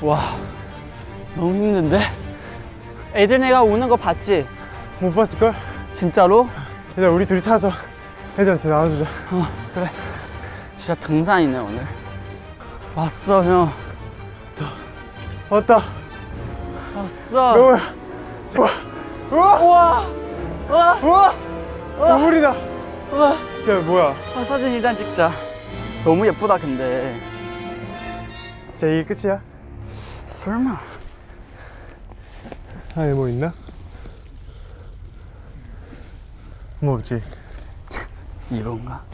와 너무 힘든데 애들 내가 우는 거 봤지? 못 봤을걸? 진짜로? 일단 우리 둘이 타서 애들한테 나눠주자. 진짜 등산이네 오늘 왔어 형 왔다. 왔어 너무야. 우와. 우와. 우와 우와 우와. 눈물이다. 우와 진짜 뭐야. 아, 사진 일단 찍자 너무 예쁘다 근데 진짜 이게 끝이야? 설마 안에 뭐 있나? 뭐 없지. 이건가?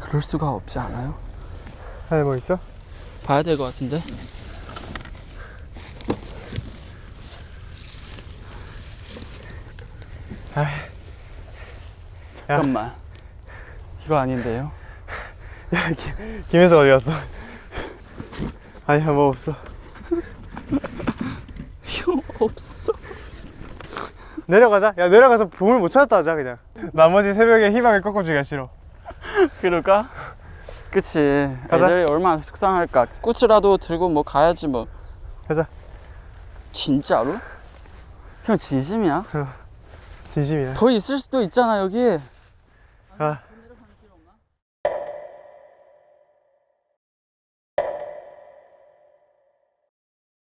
그럴 수가 없지 않아요? 안에 뭐 있어? 봐야 될 것 같은데 아, 잠깐만 이거 아닌데요? 야, 김, 김혜수 어디 갔어? 아니야, 뭐 없어. 형 없어 내려가자. 야, 내려가서 봄을 못 찾았다 하자, 그냥. 나머지 새벽에 희망을 꺾어주기가 싫어. 그럴까? 그치 가자. 애들이 얼마나 속상할까 꽃이라도 들고 뭐 가야지 뭐 가자. 진짜로? 형 진심이야? 진심이야. 더 있을 수도 있잖아 여기 아,